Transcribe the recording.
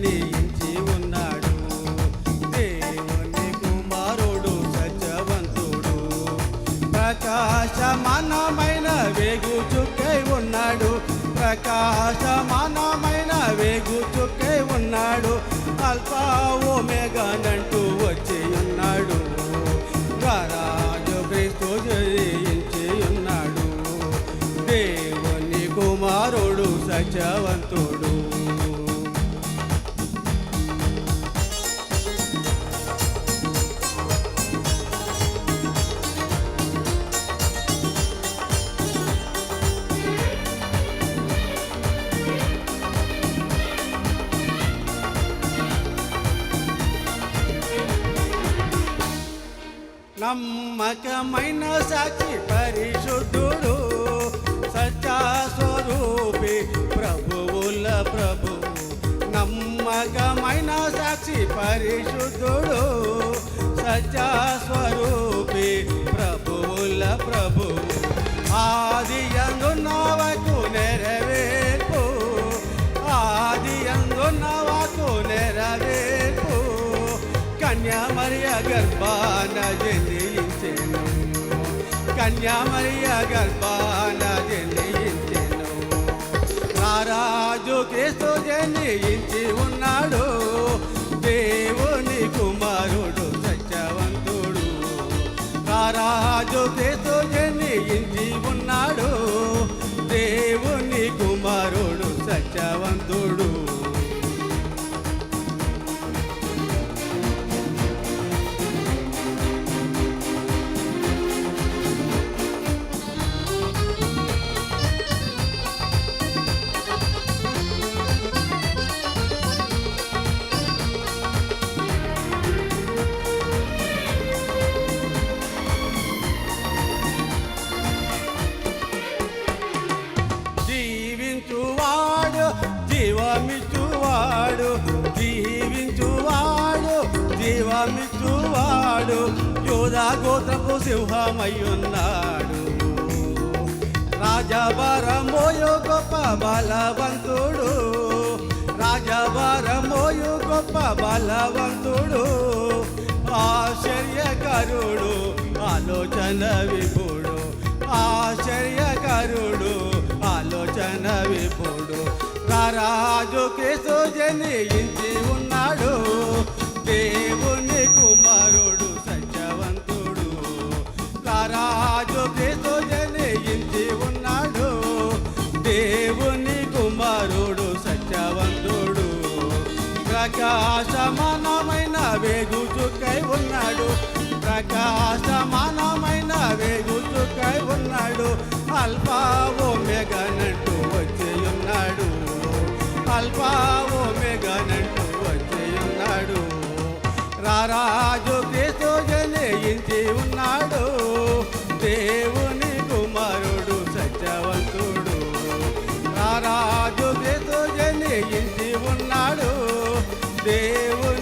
నిలిచి ఉన్నాడు. దేవుని కుమారుడు సత్యవంతుడు. ప్రకాశమానమైన వేగు చుక్కై ఉన్నాడు. ప్రకాశమానమైన వేగు చుక్కై ఉన్నాడు. అల్పా ఓమేగానంటూ వచ్చి ఉన్నాడు. రాజు క్రీస్తు జయించి ఉన్నాడు. దేవుని కుమారుడు సత్యవంతుడు. నమ్మకమైన సాక్షి పరిశుద్ధుడు సత్య స్వరూపి ప్రభువుల ప్రభు. నమ్మకమైన సాక్షి పరిశుద్ధుడు సత్య స్వరూపి ప్రభువుల ప్రభు. ఆది కన్యామరియ గర్భాన జనించెను. కన్యామరియ గర్భాన జనించెను. రారాజు క్రీస్తు జనించి ఉన్నాడు. దేవుని కుమారుడు సత్యవంతుడు. రారాజు క్రీస్తు జనించి ఉన్నాడు. దేవుని కుమారుడు సత్యవంతుడు. జీవమిచ్చువాడు యోధా గోత్రపు సింహమయ్యున్నాడు. రాజభరమోయు గొప్ప బలవంతుడు. రాజభరమోయు గొప్ప బలవంతుడు. ఆశ్చర్యకరుడు ఆలోచన విపుడు. ఆశ్చర్యకరుడు ఆలోచన విపుడు. రారాజు కేసు జనించి ప్రకాశమానమైన వేగు చుక్కై ఉన్నాడు. ప్రకాశమానమైన వేగు చుక్కై ఉన్నాడు. అల్పావో ఓమెగనంటూ వచ్చి ఉన్నాడు అల్పావో ఓమెగనంటూ వచ్చి ఉన్నాడు రారా eu olhei.